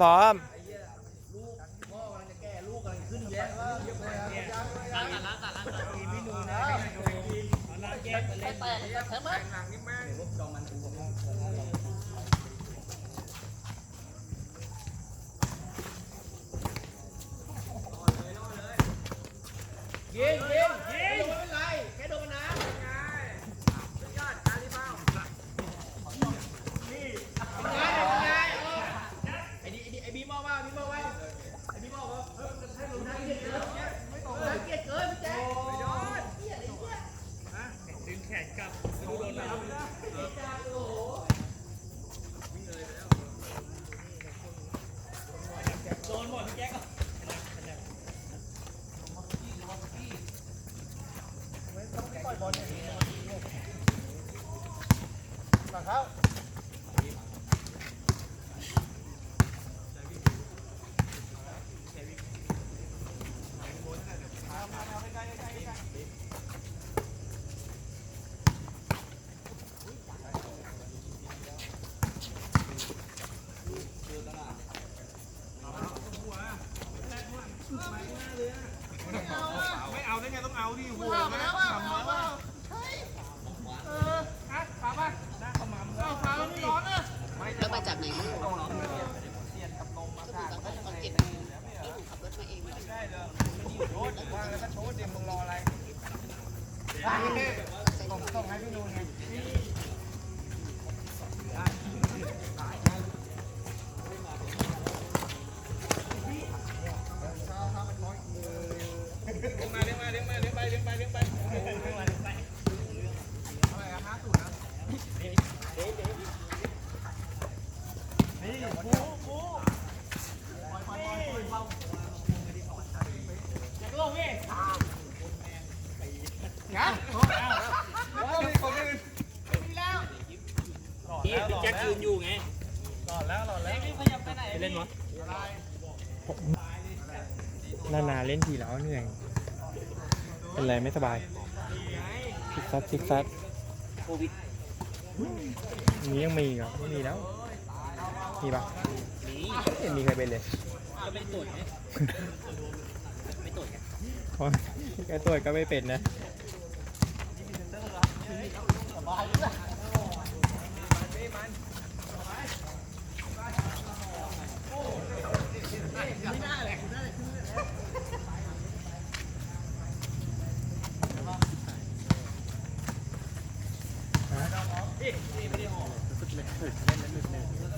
พร้อมยิงยิง Ah! เล่นวะนานๆเล่นทีแล้วเหนื่อย เป็นไรไม่สบายซิกซัดซิกซัดโควิดอันนี้ยังมีเหรอไม่มีแล้ว มีปะหนีไม่เห็นมีใครเป็นเลยก็ไม่ตรวจไงไม่ตรวจไงเพราะแกตรวจก็ไม่เป็นนะเ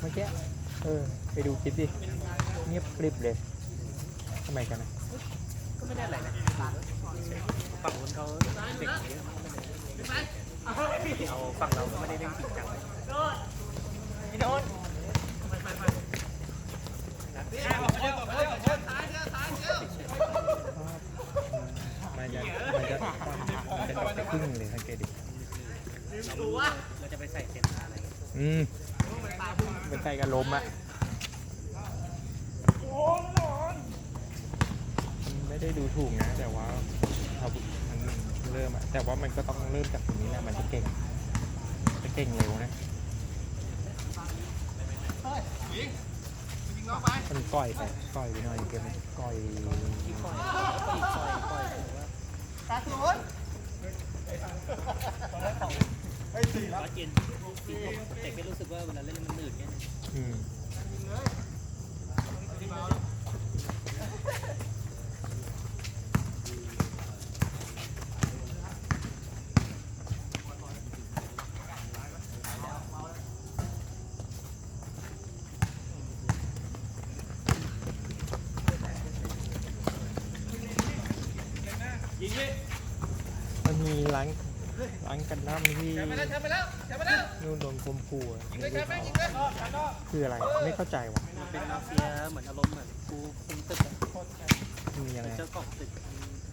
มื่อกี้เออ ไปดูคลิปดิ เงียบกริบเลยทำไมกันนะก็ไม่ได้อะไรนะฝั่งนู้นเขาเด็กเยอะเอาฝั่งเราก็ไม่ได้เล่นจริงจังพี่โดนมันจะ มันจะครึ่งหนึ่งเลยสังเกตดิเราจะไปใส่เซนอะไรอืมเป็นใส่กันลมอะมันไม่ได้ดูถูกนะ แต่ว่าเอามันเริ่มอะแต่ว่ามันก็ต้องเริ่มจากตรงนี้แหละมันจะเก่ง จะเก่งเร็วนะมันก่อยไปก่อยไปหน่อยเกมก่อยก่อยก่อย ปล่อยว่าตาสวนร้อยเจนแต่ก็รู้สึกว่าเวลาเล่นมันหนืดไงอืมมันมีร้านร้านกันน้ำที่ ไปแล้วไปแล้วไปแล้วนู่นโดนคมขู่อะยิงเลยครับแม่ยิงเลยคืออะไรไม่เข้าใจว่ะมันเป็นมาเฟียเหมือนอารมณ์เหมือนกูคุมตึกอะมียังไงเจ้าของตึก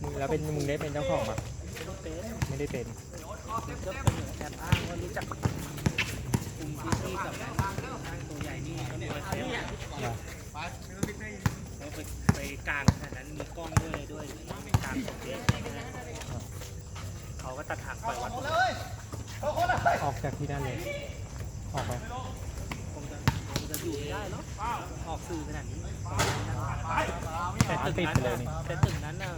มึงแล้วเป็นมึงได้เป็นเจ้าของปะเป็นไม่ได้เป็นก็เป็นเหมือนแอบอ้างว่ารู้จักคุมพื้นที่กับตัวใหญ่นี่ก็มีเซลอะแล้วไปไปกลางขนาดนั้นมีกล้องด้วยด้วยกลางของเทศเขาก็ตัดหางปล่อยวัด เลยโคตรเลย ออก จากที่นั่นเลย ออกไปคงจะคงจะอยู่ไม่ได้หรอกออกสื่อขนาดนี้แต่แต่ตึกติดนั้นไปเลยนี่แต่ตึกนั้นน่ะ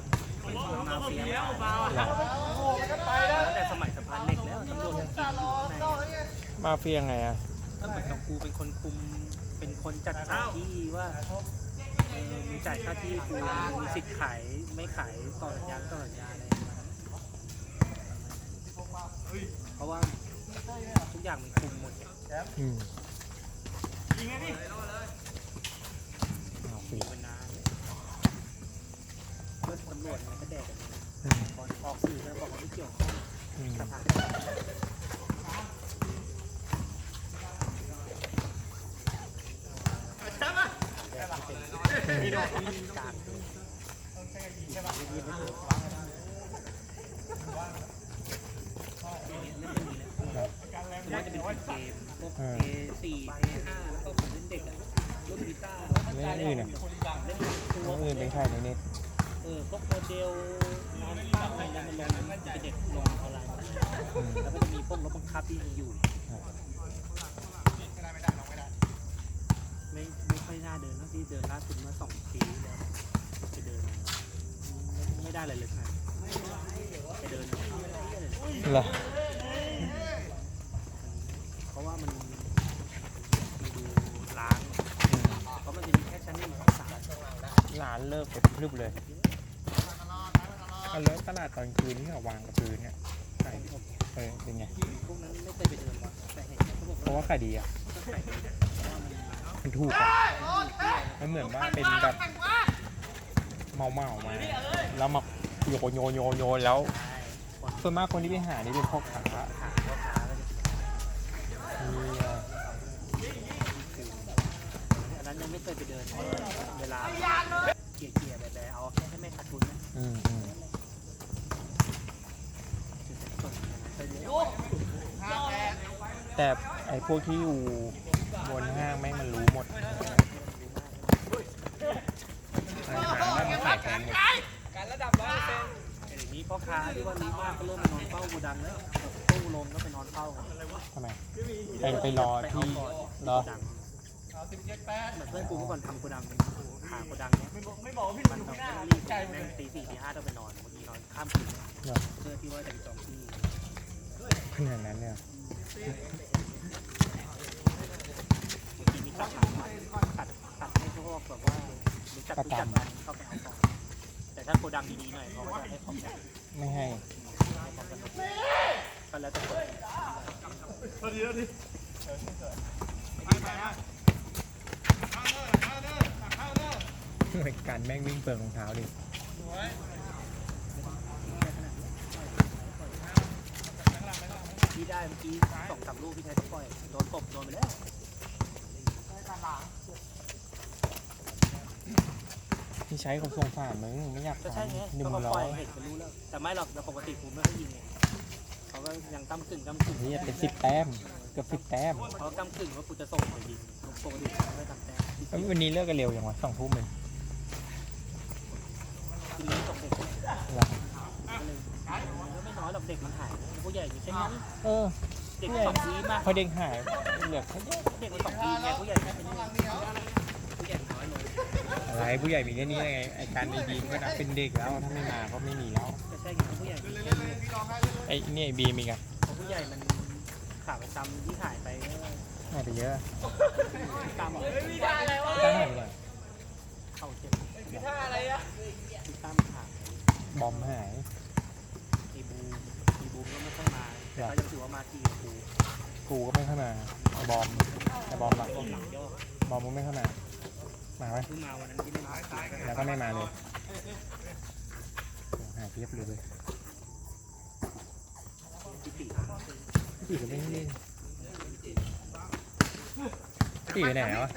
เป็นมาเฟียเหรอตั้งแต่สมัยสะพานเหล็กแล้วตำรวจยังกินอยู่ข้างในมาเฟียไงอะก็เหมือนกับกูเป็นคนคุมเป็นคนจัดสรรที่ว่าเออมีจ่ายค่าที่กูมีสิทธิ์ขายไม่ขายต่อสัญญาต่อสัญญาอะไรประมาณนั้นเพราะว่า ทุกอย่างมันคุมหมดไงอืมมาเฟียมันนานเพื่อตำรวจมันก็แดกกันก่อนออกสื่อแล้วบอกว่าไม่เกี่ยวข้องอืมสถานมีดอกมีการ มันจะเป็นเกมพวก A4 A5 แล้วก็ของเล่นเด็กอะรุ่นวีต้าเล่นอื่นอะเล่นตัวเล่นอื่นเป็นใครในน็ตเออพวกโมเดลน้ำปั้นอะไรเนี่ยมันลงมันเป็นเด็กลงออนไลน์แล้วก็จะมีพวกรถบังคับที่มีอยู่ไม่ไม่ค่อยน่าเดินนะที่เดินล่าสุดเมื่อสองปีแล้วไปเดินไม่ได้อะไรเลยนะไปเดินไม่ได้อะไรเลยเหรอ เพราะว่ามันมันดูล้าง อืม เพราะมันจะมีแค่ชั้นหนึ่งสาม ร้านเลิกไป พรึบเลยเอาแล้วตลาดตอนคืนที่เขาวางกับพื้นเนี่ยขายเออเป็นไงพวกนั้นไม่เคยไปเดินว่ะแต่เห็นเขาบอกเพราะว่าขายดีอะก็ขายดีนะเพราะว่ามันมันถูกอะมันเหมือนว่าเป็นแบบเมาเมาๆมาแล้วมาโยนโยนโยนโยนแล้วใช่คนส่วนมากคนที่ไปหานี่เป็นพ่อค้าหาพ่อค้าก็จะเนี่ย อันนั้นยังไม่เคยไปเดินเพราะเวลาเกลี่ยเกลี่ย แบบๆเอาแค่ให้ไม่ขาดทุนนะอืมอืมคือเป็นส่วนอย่างนั้นไปเยอะแต่ไอ้พวกที่อยู่บนห้างแม่งมันรู้หมดร้านค้าแม่งมันขายแพงหมดการระดับร้อยเปอร์เซ็นต์แต่เดี๋ยวนี้พ่อค้าที่ว่ารู้มากก็เริ่มมานอนเฝ้าโกดังแล้วตู้ลงก็ไปนอนเฝ้ากันทำไมไปไปรอไปที่เอาก่อนรอโกดังเอา สิบเจ็ดแปดเหมือนเพื่อนกูเมื่อก่อนทำโกดังหาโกดังเนี้ยไม่บอกว่าพี่มันดูต้องไม่น่ารีบใจแม่เลยงตีสี่ตีห้าต้องไปนอนบางทีนอนข้ามคืนเพื่อที่ว่าจะไปจองที่ขนาดนั้นเนี่ยบางทีมีตัดตัดตัดให้พวกแบบว่ารู้จักรู้จักกันเข้าไปเอาก่อนแต่ถ้าโกดังดีๆหน่อยเขาก็จะให้ของกันไม่ให้ของก็แล้วแต่คน พอดีพอดี การแม่งวิ่งเปิดรองเท้าดิที่ได้เมื่อกี้สองสามลูกพี่ชายก็ปล่อย โดนตบโดนไปแล้วที่ใช้เขาสงสามึงไม่อยากก็ใช่ไงทำหนึ่ก็งมาร้ปอล่อยยเห็นกันรู้แล้ว แต่ไม่หรอกแต่ปกติกูไม่ค่อยยิงไงเขาก็ยังตั้มกึ่งตั้มกึ่งนี่เป็นสิบแต้มเกือบสิบแต้มเขาตั้มกึ่งว่ากูจะส่งไปยิงปกติไม่ทำแต้ม เอ้ยวันนี้เลิกกันเร็วอย่างวะสองทุ่มเอง ทีนี้ส่งเด็กก็เลย เหรอ ก็ไม่น้ อยหรอกเด็กมันหายผู้ใหญ่มีแค่นี้เออ เด็กสองวีมากพอเด็กหายเหลือแค่นี้เด็กมันสองวีไงผู้ใหญ่แค่นี้ผู้ใหญ่น้อยลงอะไรผู้ใหญ่มีแค่นี้ไงไอการดีๆก็นับเป็นเด็กแล้วถ้าไม่มาก็ไม่มีแล้วก็ใช่ไงผู้ใหญ่มีแค่นี้ไอ้นี่ไอ้บีมีกันเพราะผู้ใหญ่มันขาประจำที่หายไปก็หายไปเยอะตามบอกมีท่าอะไรวะตั้งหายไปเลยเข้าเจ็บมีท่าอะไรอะที่ตามหายบอมหายอีบูมอี บูมก็ไม่ค่อยมาแต่ก็ยังถือว่ามาทีกับกูกูก็ไม่เข้ามาไอ้บอมไอ้บอมหลังก็หลังย่อบอมมึงไม่เข้ามามาไหมเพิ่งมาวันนั้นที่เล่นหายแล้วก็ไม่มาเลยโอ้หายเพียบเลยเว้ยที่ตีพี่ก็ไม่ได้เล่นพี่ไปไหนวะ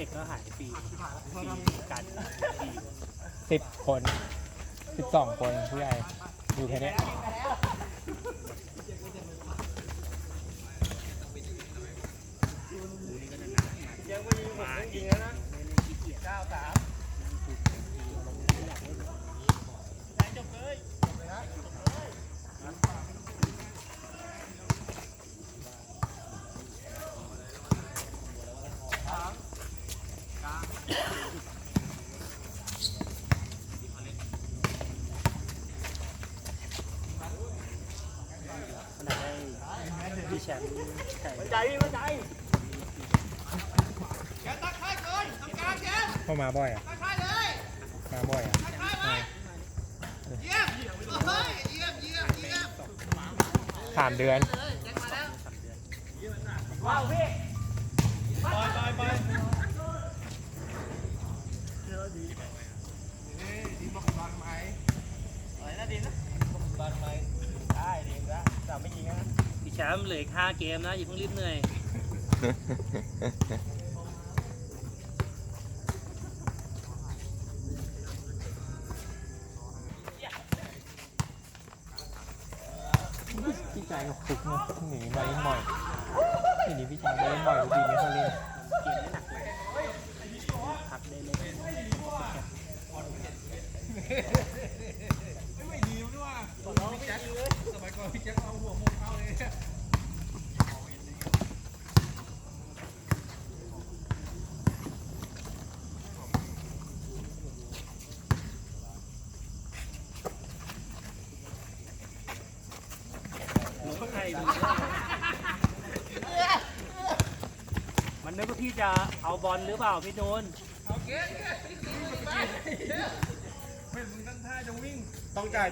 เด็กก็หายปีฟรีกันฟรีสิบคนสิบสองคนผู้ใหญ่อยู่แค่เนี้ยเจ้าก็ยิงผมยิงแล้วเก้าสาม แชมป์ไก่ใจมั่นใจเข้ามาบ่อยอะมาบ่อยอะผ่ายไว้เยี่ยมเฮ้ยเยี่ยมเยี่ยมเยี่ยมสามเดือนเลยแจ็คมาแล้วสามเดือนว้าวพี่ไปไปไป ดีบอกบอลไหม อะไรนะดินนะบอลไหมได้ดินละแต่ไม่ยิงนะ พี่แชมป์ เหลืออีกห้าเกมนะอย่าเพิ่งรีบเหนื่อย พี่ชายก็คุกเนาะหนีมาเล่นบ่อยทีนี้พี่ชายมาเล่นบ่อยทุกทีไม่ค่อยเล่นเกมไม่หนักเลยพักได้เล่นไม่ดีด้วยว่ะน้องพี่แจ็คเลยสมัยก่อนพี่แจ็คเอาหัวมุมเข้าเลย รู้ว่าใครดู มันนึกว่าพี่จะเอาบอลหรือเปล่าพี่นูนเอาเกสเกสไม่มึงตั้งท่าจะวิ่ง ต้องจ่าย